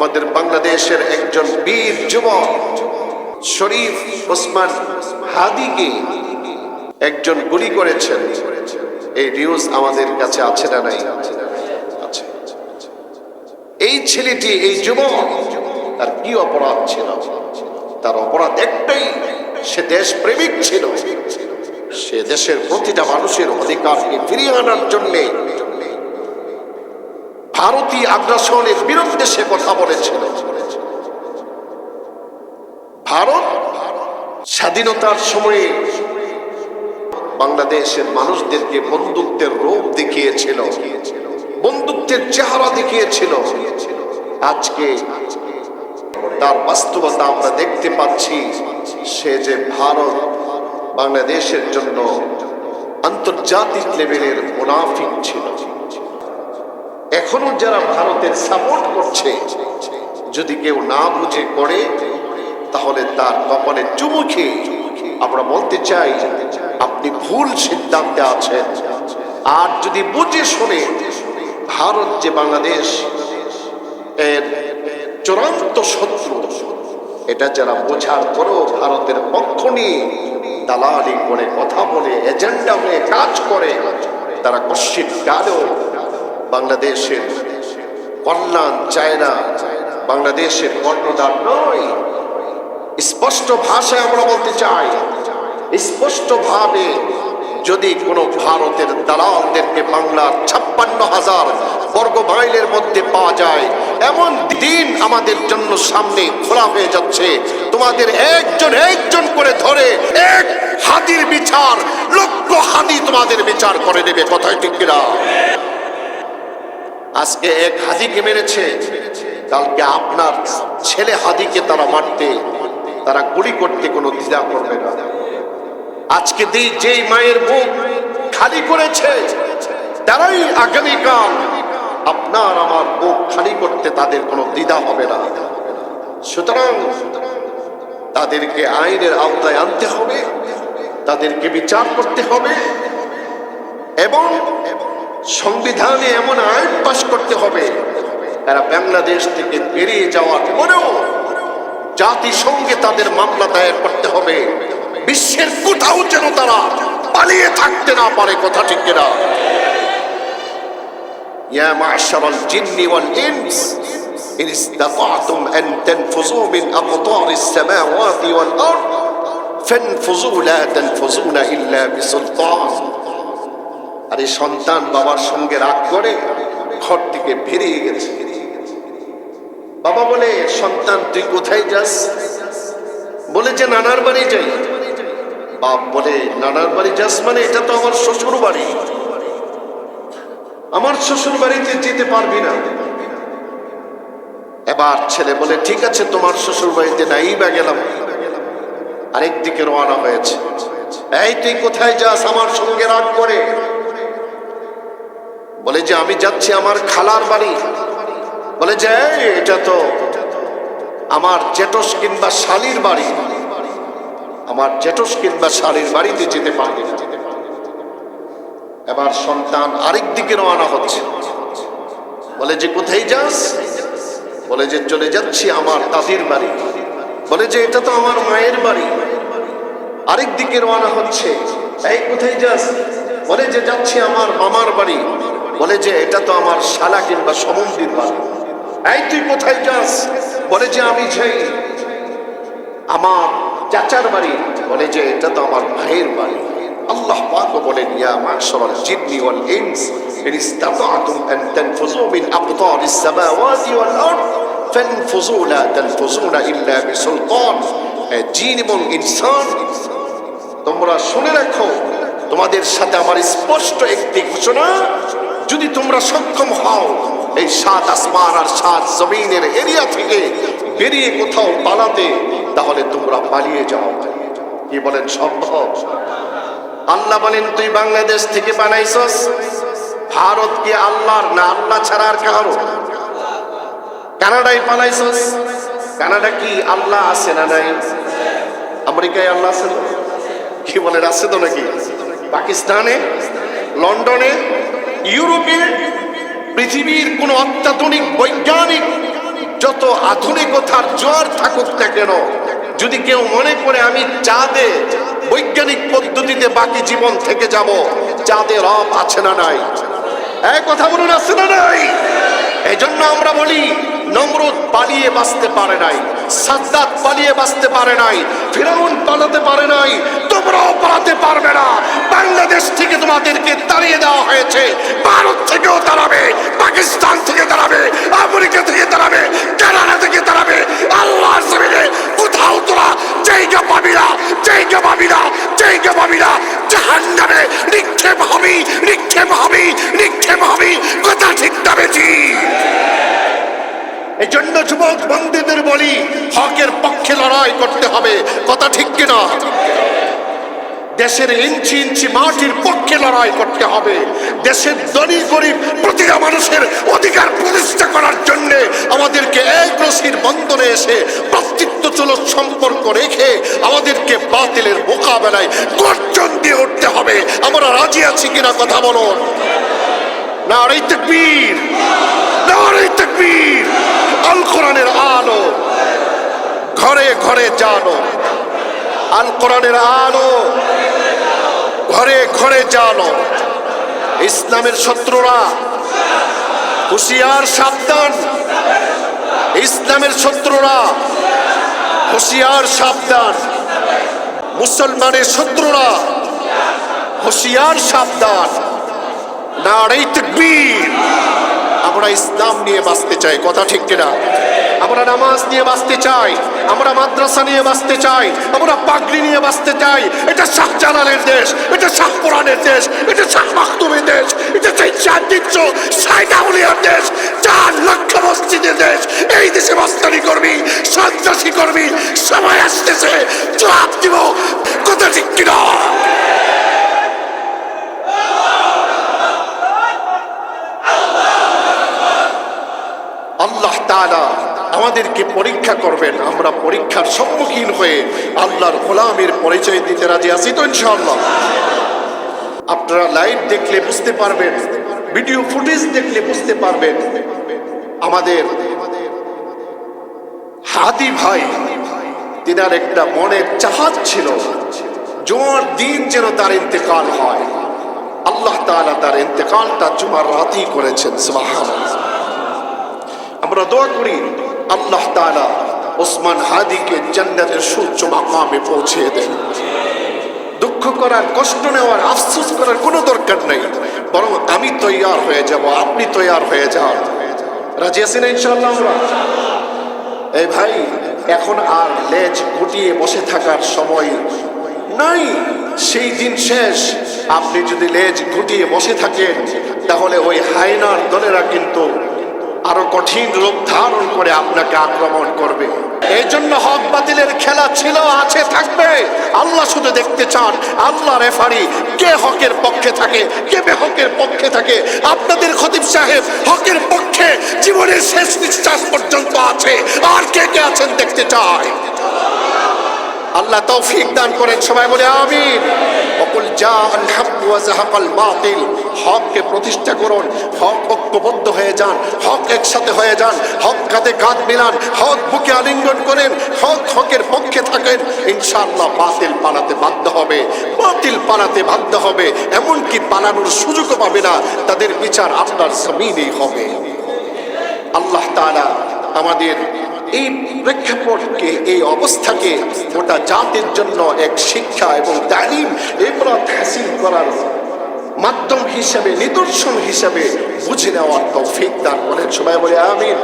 আমাদের বাংলাদেশের একজন বীর যুবক, শরীফ ওসমান হাদিকে একজন গুলি করেছেন। এই নিউজ আমাদের কাছে আছে না নাই? এই ছেলেটি, এই যুবক, তার কি অপরাধ ছিল? তার অপরাধ একটাই, সে দেশ প্রেমিক ছিল। সে দেশের প্রতিটা মানুষের অধিকারকে ফিরিয়ে আনার জন্যে ভারতীয় আগ্রাসনের বিরুদ্ধে সে কথা বলেছিল। ভারত স্বাধীনতার সময়ে বাংলাদেশের মানুষদেরকে বন্ধুত্বের রূপ দেখিয়েছিল বন্ধুত্বের চেহারা দেখিয়েছিল। আজকে তার বাস্তবতা আমরা দেখতে পাচ্ছি, সে যে ভারত বাংলাদেশের জন্য আন্তর্জাতিক লেভেলের মুনাফিক ছিল। এখনও যারা ভারতের সাপোর্ট করছে, যদি কেউ না বুঝে করে তাহলে তার কপালে চুমু খেয়ে আমরা বলতে চাই, আপনি ভুল সিদ্ধান্তে আছেন। আর যদি বুঝে শুনে, ভারত যে বাংলাদেশ, এর চূড়ান্ত শত্রু, এটা যারা বোঝার পরেও ভারতের পক্ষ নিয়ে দালালি করে, কথা বলে এজেন্ডা হয়ে কাজ করে, তারা কশ্চিত কালেও বাংলাদেশের কল্যাণ চায় না, বাংলাদেশের কর্ণধার নয়। স্পষ্ট ভাষায় আমরা বলতে চাই স্পষ্ট ভাবে যদি কোনো ভারতের দালালদেরকে বাংলার ছাপ্পান্ন হাজার বর্গ মাইলের মধ্যে পাওয়া যায়, এমন দিন আমাদের জন্য সামনে খোলা হয়ে যাচ্ছে। তোমাদের একজন একজন করে ধরে এক হাতির বিচার, লক্ষ হাতি তোমাদের বিচার করে দেবে, কথায় ঠিক কিনা? আজকে এক হাদিকে মেরেছে, কালকে আপনার ছেলে হাদিকে তারা মারতে, তারা গুলি করতে কোনো দ্বিধা করবে না। আজকে যেই মায়ের বুক খালি করেছে, তারাই আগামীকাল আপনার আমার বুক খালি করতে তাদের কোনো দ্বিধা হবে না। সুতরাং তাদেরকে আইনের আওতায় আনতে হবে, তাদেরকে বিচার করতে হবে এবং সংবিধানে এমন আইন পাশ করতে হবে এরা বাংলাদেশ থেকে বেরিয়ে যাওয়ার পরেও জাতিসংঘে তাদের মামলা দায়ের করতে হবে বিশ্বের কোথাও যেন তারা পালিয়ে থাকতে না পারে কথা ঠিক কিনা يا معشر الجن والإنس إن استطعتم أن تنفذوا من أقطار السماوات والأرض فانفذوا لا تنفذون إلا بسلطان আর এই সন্তান বাবার সঙ্গে রাগ করে ঘর থেকে বেরিয়ে গেছে। বাবা বলে, সন্তান, তুই কোথায় যাস? বলে যে, নানার বাড়ি যাই। বাপ বলে, নানার বাড়ি যাস মানে এটা তো আমার শ্বশুর বাড়ি। আমার শ্বশুর বাড়িতে যেতে পারবি না। এবার ছেলে বলে, ঠিক আছে, তোমার শ্বশুর বাড়িতে নাই বা গেলাম। আরেক দিকে রওনা হয়েছে। এই, তুই কোথায় যাস? আমার সঙ্গে রাগ করে। বলে যে, আমি যাচ্ছি আমার খালার বাড়ি। বলে যে এটা তো আমার জেটস কিংবা শালির বাড়ি। আমার জেটস কিংবা শালির বাড়িতে যেতে পারবে না। এবার সন্তান আরেক দিকে রওনা হচ্ছে। বলে যে, কোথায় যাস? বলে যে, চলে যাচ্ছি আমার দাদির বাড়ি। বলে যে, এটা তো আমার মায়ের বাড়ি। আরেক দিকে রওনা হচ্ছে, এই, কোথায় যাস? বলে যে, যাচ্ছি আমার মামার বাড়ি। বলে যে, এটা তো আমার শালা কিংবা সমন্দির বাড়ি এই, তুই কোথায় যাস? বলে যে, আমি যাই আমার চাচার বাড়ি। বলে যে, এটা তো আমার ভাইয়ের বাড়ি। আল্লাহ পাক বলেন, ইয়া মাশরাল জিন্নি ওয়াল ইনস, ইন ইসতাতা'তুম আন তানফুযু মিন আকতারিস সামাওয়াতি ওয়াল আরদ, ফানফুযু, লা তানফুযুনা ইল্লা বিসুলতান। জিন এবং ইনসান, তোমরা শুনে রাখো, তোমাদের সাথে আমার স্পষ্ট একটি ঘোষণা যদি তোমরা সক্ষম হও, এই সাত আসমান আর সাত জমিনের এরিয়া থেকে বেরিয়ে কোথাও পালাতে, তাহলে তোমরা পালিয়ে যাও। কি বলেন সম্ভব? আল্লাহ বলেন, তুই বাংলাদেশ থেকে বানাইছস? ভারত কি আল্লাহর না, আল্লাহ ছাড়া আর কারও কানাডায় পালাইছস? কানাডা কি আল্লাহ আছে না নাই? আমেরিকায় আল্লাহ আছে? কি বলেন, আছে তো নাকি? পাকিস্তানে? লন্ডনে? ইউরোপে পৃথিবীর কোন অত্যাধুনিক বৈজ্ঞানিক যত আধুনিকতার জোয়ার থাকুক না কেন, যদি কেউ মনে করে আমি চাঁদে বৈজ্ঞানিক পদ্ধতিতে বাকি জীবন থেকে যাব, চাঁদে রব আছে না নাই? এক কথা বলুন, আছে না নাই? এই জন্য আমরা বলি, নমরুদ পালিয়ে বাঁচতে পারে নাই সাদ্দাত পালিয়ে বাঁচতে পারে নাই, ফিরাউন পালাতে পারে নাই তোমরাও পালাতে পারবে না। বাংলাদেশ থেকে তোমাদেরকে তাড়িয়ে দেওয়া হয়েছে। ভারত থেকেও তাড়াবে, পাকিস্তান থেকে তাড়াবে, আমেরিকা থেকে তাড়াবে, কানাডা থেকে তাড়াবে। আল্লাহ জমিনে কোথাও তোরা জায়গা পাবি না, জায়গা পাবি না, জায়গা পাবি না। জাহান্নামে নিক্ষেপ হবি নিক্ষেপ হবি নিক্ষেপ হবি। কথা ঠিক না এই জন্য যুবক বন্ধুদের বলি, হকের পক্ষে লড়াই করতে হবে। কথা ঠিক কিনা? দেশের ইঞ্চি ইঞ্চি মাটির পক্ষে লড়াই করতে হবে। দেশের ধনী গরিব প্রতিটা মানুষের অধিকার প্রতিষ্ঠা করার জন্য আমাদেরকে এক রশির বন্ধনে এসে ভ্রাতৃত্ব চলক সম্পর্ক রেখে আমাদেরকে বাতিলের মোকাবেলায় গর্জন দিয়ে উঠতে হবে। আমরা রাজি আছি কিনা কথা বলুন। নারী তকবীর। নারী তকবীর। আল কোরআনের আলো। ঘরে ঘরে জানো। আল কোরআনের আলো। ঘরে জানো, ইসলামের শত্রুরা, হুশিয়ার সাবধান। ইসলামের শত্রুরা, হুশিয়ার সাবধান। মুসলমানের শত্রুরা, হুশিয়ার সাবধান। আমরা ইসলাম নিয়ে বাঁচতে চাই, কথা ঠিক কিনা? আমরা নামাজ নিয়ে বাঁচতে চাই। আমরা মাদ্রাসা নিয়ে বাঁচতে চাই, আমরা পাগড়ি নিয়ে বাঁচতে চাই, এটা শাহজালালের দেশ, এটা শাহপুরানের দেশ, এটা শাহ মাহতুমের দেশ, এটা সেই চাঁদিচ্ছ সাইদাউলিয়ার দেশ, চার লক্ষ মসজিদের দেশ, এই দেশে মস্তানি কর্মী সন্ত্রাসী কর্মী সময় আসতেছে, জবাব দিব, কথা ঠিক কিনা? আল্লাহ তাআলা আমাদেরকে পরীক্ষা করবেন। আমরা পরীক্ষার সম্মুখীন হয়ে আল্লাহর গোলামের পরিচয় দিতে রাজি আছি তো ইনশাআল্লাহ। আপনারা লাইভ দেখলে বুঝতে পারবেন, ভিডিও ফুটেজ দেখলে বুঝতে পারবেন আমাদের হাদি ভাই, তিনার একটা মনের চাহাত ছিল জোয়ার দিন যেন তার ইন্তেকাল হয়। আল্লাহ তাআলা তার ইন্তেকালটা জুমার রাতেই করেছেন, সুবহানাল্লাহ। আমরা দোয়া করি আল্লাহ তাআলা ওসমান হাদিকে জান্নাতের সূর্য মাকামে পৌঁছে দেন। দুঃখ করার, কষ্ট নেওয়ার, আফসোস করার কোনো দরকার নেই। বরং আমি তৈয়ার হয়ে যাব, আপনি তৈয়ার হয়ে যান। রাজি আছেন ইনশাআল্লাহ আমরা? এই ভাই, এখন আর লেজ গুটিয়ে বসে থাকার সময় নাই। সেই দিন শেষ। আপনি যদি লেজ গুটিয়ে বসে থাকেন, তাহলে ওই হাইনার দলেরা কিন্তু আরও কঠিন রূপ ধারণ করে আপনাকে আক্রমণ করবে। এই জন্য হক বাতিলের খেলা ছিল, আছে, থাকবে। আল্লাহ শুধু দেখতে চান, আল্লাহ রেফারি, কে হকের পক্ষে থাকে, কে বেহকের পক্ষে থাকে। আপনাদের খতিব সাহেব হকের পক্ষে জীবনের শেষ নিঃশ্বাস পর্যন্ত আছে। আর কে কে আছেন দেখতে চায় আল্লাহ তৌফিক দান করেন, সবাই বলে আমিন। অকুল আল হক ওয়া জাহাকাল বাতিল, হককে প্রতিষ্ঠা করুন, হক ঐক্যবদ্ধ হয়ে যান, হক একসাথে হয়ে যান, হক কাঁধে কাঁধ মিলান, হক বুকে আলিঙ্গন করেন, হক হকের পক্ষে থাকেন, ইনশাআল্লাহ বাতিল পালাতে বাধ্য হবে, বাতিল পালাতে বাধ্য হবে, এমনকি পালানোর সুযোগও পাবে না, তাদের বিচার আপনার জমিনেই হবে। আল্লাহ তাআলা আমাদের এই প্রেক্ষাপটকে, এই অবস্থাকে গোটা জাতির জন্য এক শিক্ষা এবং তালিম এবার হাসিল করার মাধ্যম হিসাবে নিদর্শন হিসাবে বুঝে নেওয়ার তৌফিক দান করেন। সবাই বলে আমিন।